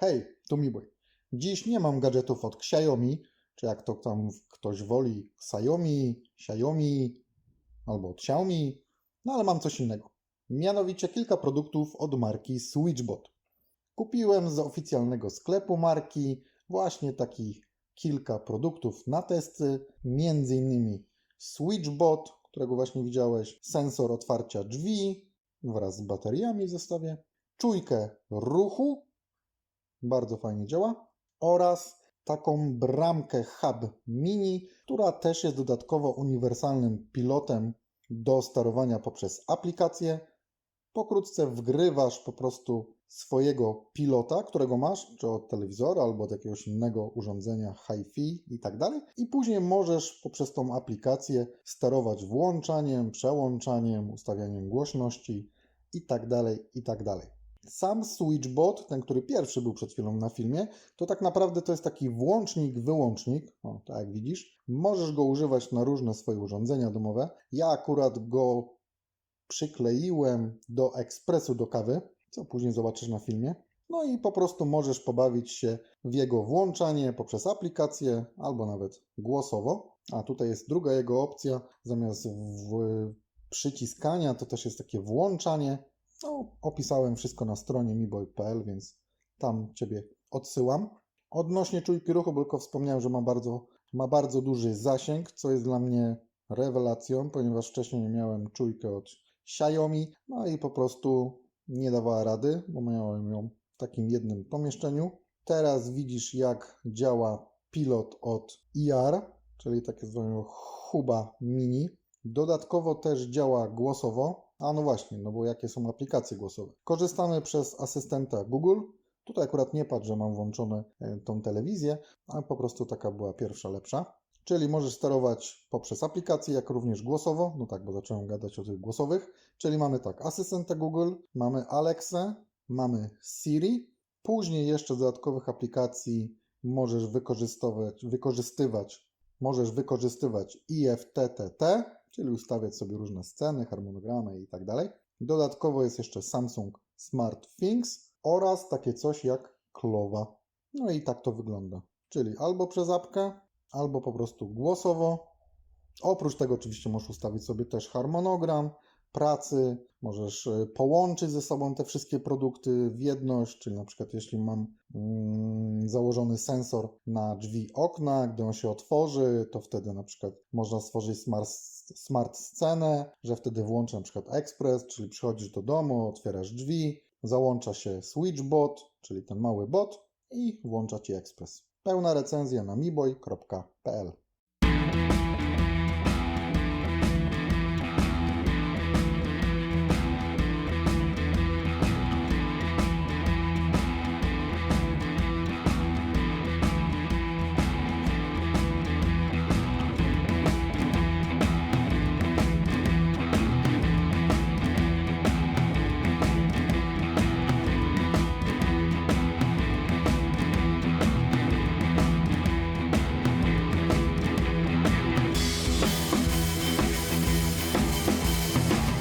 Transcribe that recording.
Hej, tu Miboy. Dziś nie mam gadżetów od Xiaomi, czy jak to tam ktoś woli, Xiaomi, Xiaomi albo od Xiaomi, no ale mam coś innego. Mianowicie kilka produktów od marki Switchbot. Kupiłem z oficjalnego sklepu marki właśnie takich kilka produktów na testy, między innymi Switchbot, którego właśnie widziałeś, sensor otwarcia drzwi wraz z bateriami w zestawie, czujkę ruchu, bardzo fajnie działa, oraz taką bramkę Hub Mini, która też jest dodatkowo uniwersalnym pilotem do sterowania poprzez aplikację. Pokrótce wgrywasz po prostu swojego pilota, którego masz, czy od telewizora, albo od jakiegoś innego urządzenia hi-fi i tak dalej. I później możesz poprzez tą aplikację sterować włączaniem, przełączaniem, ustawianiem głośności i tak dalej, i tak dalej. Sam Switchbot, ten, który pierwszy był przed chwilą na filmie, to tak naprawdę to jest taki włącznik, wyłącznik, o, tak jak widzisz. Możesz go używać na różne swoje urządzenia domowe. Ja akurat go przykleiłem do ekspresu do kawy, co później zobaczysz na filmie. No i po prostu możesz pobawić się w jego włączanie poprzez aplikację albo nawet głosowo. A tutaj jest druga jego opcja, zamiast w przyciskania to też jest takie włączanie. No, opisałem wszystko na stronie miboy.pl, więc tam Ciebie odsyłam. Odnośnie czujki ruchu, tylko wspomniałem, że ma bardzo, ma bardzo duży zasięg, co jest dla mnie rewelacją, ponieważ wcześniej miałem czujkę od Xiaomi, no i po prostu nie dawała rady, bo miałem ją w takim jednym pomieszczeniu. Teraz widzisz, jak działa pilot od IR, czyli takie zwanego Huba Mini. Dodatkowo też działa głosowo. A no właśnie, no bo jakie są aplikacje głosowe? Korzystamy przez asystenta Google. Tutaj akurat nie patrz, że mam włączone e, tą telewizję, a po prostu taka była pierwsza lepsza. Czyli możesz sterować poprzez aplikację, jak również głosowo. No tak, bo zacząłem gadać o tych głosowych. Czyli mamy tak, asystenta Google, mamy Alexę, mamy Siri. Później jeszcze z dodatkowych aplikacji możesz wykorzystywać, wykorzystywać, możesz wykorzystywać IFTTT, czyli ustawiać sobie różne sceny, harmonogramy i tak dalej. Dodatkowo jest jeszcze Samsung Smart Things oraz takie coś jak Klowa. No i tak to wygląda. Czyli albo przez apkę, albo po prostu głosowo. Oprócz tego oczywiście możesz ustawić sobie też harmonogram pracy, możesz e, połączyć ze sobą te wszystkie produkty w jedność, czyli na przykład jeśli mam mm, założony sensor na drzwi okna, gdy on się otworzy, to wtedy na przykład można stworzyć smart, smart scenę, że wtedy włączę na przykład ekspres, czyli przychodzisz do domu, otwierasz drzwi, załącza się switchbot, czyli ten mały bot i włącza Ci ekspres. Pełna recenzja na miboy.pl